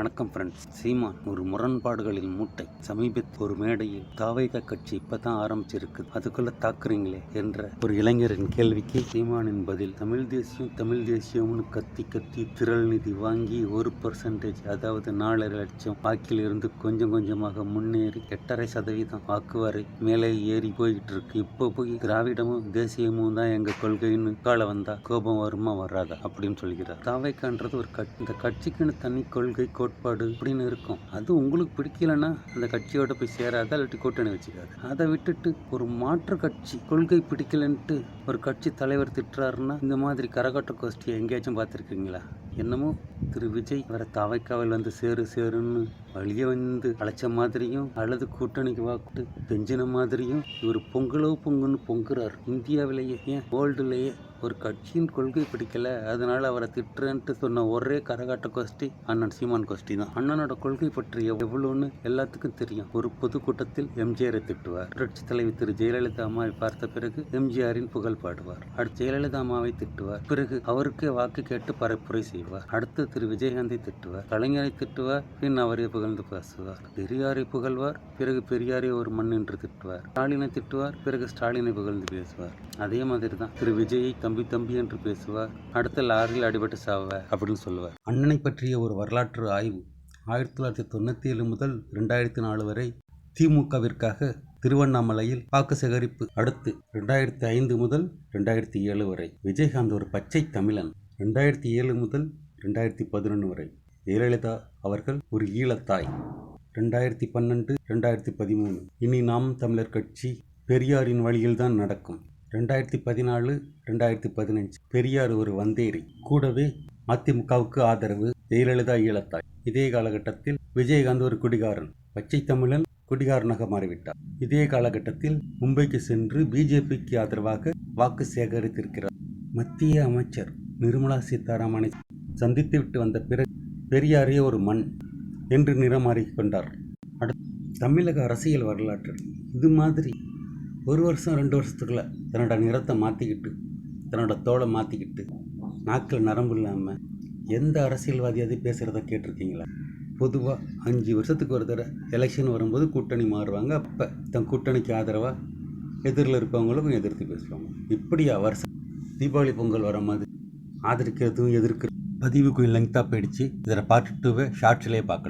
வணக்கம் ஃப்ரெண்ட்ஸ் சீமான் ஒரு முரண்பாடுகளின் மூட்டை. சமீபத்தில் ஒரு மேடையில் தாவைக கட்சி இப்பதான் ஆரம்பிச்சிருக்கு. அதுக்குள்ள தாக்குறீங்களே என்ற ஒரு இளைஞரின் கேள்விக்கு சீமானின் பதில் தமிழ் தேசியம் தமிழ் தேசியம்னு கத்தி கத்தி திரள் நிதி வாங்கி ஒரு பர்சன்டேஜ் அதாவது நாலரை லட்சம் வாக்கில் இருந்து கொஞ்சம் கொஞ்சமாக முன்னேறி எட்டரை சதவீதம் வாக்கு வரை மேலே ஏறி போய்கிட்டு இருக்கு இப்போ போய் திராவிடமும் தேசியமும் தான் எங்க கொள்கைன்னு கால வந்தா கோபம் வருமா வராதா? அப்படின்னு சொல்கிறார். தாவைக்கான்றது ஒரு கட்சி இந்த கட்சிக்குன்னு தனி கொள்கை கோட்பாடு அப்படின்னு இருக்கும். அது உங்களுக்கு பிடிக்கலன்னா அந்த கட்சியோட போய் சேராத இல்லாட்டி கூட்டணி வச்சுக்காது? அதை விட்டுட்டு ஒரு மாற்று கட்சி கொள்கை பிடிக்கலன்ட்டு ஒரு கட்சி தலைவர் திட்டுறாருன்னா இந்த மாதிரி கரகாட்ட கோஷ்டியை எங்கேயாச்சும் பார்த்துருக்கீங்களா? என்னமோ திரு விஜய் வர தவைக்காவில் வந்து சேரு சேருன்னு வழிய வந்து அழைச்ச மாதிரியும் அல்லது கூட்டணிக்கு வாக்கிட்டு பெஞ்சின மாதிரியும் இவர் பொங்கலோ பொங்குன்னு பொங்குறார். இந்தியாவிலேயே ஏன் வேர்ல்டுலேயே ஒரு கட்சியின் கொள்கை பிடிக்கல. அதனால அவரை திட்டுறேன்ட்டு சொன்ன ஒரே கரகாட்ட கோஷ்டி அண்ணன் சீமான் கோஷ்டி தான். அண்ணனோட கொள்கை பற்றி எவ்வளோன்னு எல்லாத்துக்கும் தெரியும். ஒரு பொதுக்கூட்டத்தில் எம்ஜிஆரை திட்டுவார். புரட்சி தலைவி திரு. ஜெயலலிதா அம்மாவை பார்த்த பிறகு எம்ஜிஆரின் புகழ் பாடுவார். அடுத்து ஜெயலலிதா அம்மாவை திட்டுவார். பிறகு அவருக்கே வாக்கு கேட்டு பரப்புரை செய்வார். அடுத்து திரு. விஜயகாந்தை திட்டுவார். கலைஞரை திட்டுவார். பின் அவரை புகழ்ந்து பேசுவார். பெரியாரை புகழ்வார். பிறகு பெரியாரை ஒரு மண் என்று திட்டுவார். ஸ்டாலினை திட்டுவார். பிறகு ஸ்டாலினை புகழ்ந்து பேசுவார். அதே மாதிரி தான் திரு. விஜயை தம்பி தம்பி என்று பேசுவார். அடுத்த லாரியில் அடிபட்டு சாவ அப்படின்னு சொல்லுவார். அண்ணனை பற்றிய ஒரு வரலாற்று ஆய்வு ஆயிரத்தி தொள்ளாயிரத்தி தொண்ணூற்றி ஏழு முதல் ரெண்டாயிரத்தி நாலு வரை திமுகவிற்காக திருவண்ணாமலையில் வாக்கு சேகரிப்பு அடுத்து ரெண்டாயிரத்தி ஐந்து முதல் ரெண்டாயிரத்தி ஏழு வரை. விஜயகாந்த் ஒரு பச்சை தமிழன். ரெண்டாயிரத்தி ஏழு முதல் ரெண்டாயிரத்தி பதினொன்று வரை. ஜெயலலிதா அவர்கள் ஒரு ஈழத்தாய். ரெண்டாயிரத்தி பன்னெண்டு ரெண்டாயிரத்தி பதிமூணு. இனி நாம் தமிழர் கட்சி பெரியாரின் வழியில்தான் நடக்கும். ரெண்டாயிரத்தி பதினாலு ரெண்டாயிரத்தி பதினஞ்சு பெரியார் ஒரு வந்தேரி. கூடவே அதிமுகவுக்கு ஆதரவு ஜெயலலிதா ஈழத்தாய். இதே காலகட்டத்தில் விஜயகாந்த் ஒரு குடிகாரன். பச்சை தமிழன் குடிகாரனாக மாறிவிட்டார். இதே காலகட்டத்தில் மும்பைக்கு சென்று பிஜேபிக்கு ஆதரவாக வாக்கு சேகரித்திருக்கிறார். மத்திய அமைச்சர் நிர்மலா சீதாராமனை சந்தித்துவிட்டு வந்த பிறகு பெரியாரே ஒரு மண் என்று நிறமாறிக் கொண்டார். அடுத்து தமிழக அரசியல் வரலாற்றில் இது மாதிரி ஒரு வருஷம் ரெண்டு வருஷத்துக்குள்ள தன்னோட நிறத்தை மாற்றிக்கிட்டு தன்னோட தோலை மாற்றிக்கிட்டு நாக்கில் நரம்பு இல்லாமல் எந்த அரசியல்வாதியாவது பேசுகிறத கேட்டிருக்கீங்களா? பொதுவாக அஞ்சு வருஷத்துக்கு ஒரு தடவை எலெக்ஷன் வரும்போது கூட்டணி மாறுவாங்க. அப்போ தன் கூட்டணிக்கு ஆதரவாக எதிரில் இருப்பவங்களுக்கும் எதிர்த்து பேசுவாங்க. இப்படியா வருஷம் தீபாவளி பொங்கல் வர மாதிரி ஆதரிக்கிறதும் எதிர்க்கிறது பதிவு கொஞ்சம் லெங்க்த்தாக போயிடுச்சு. இதில் பார்ட் டூவை ஷார்ட்ஸ்லேயே பார்க்கலாம்.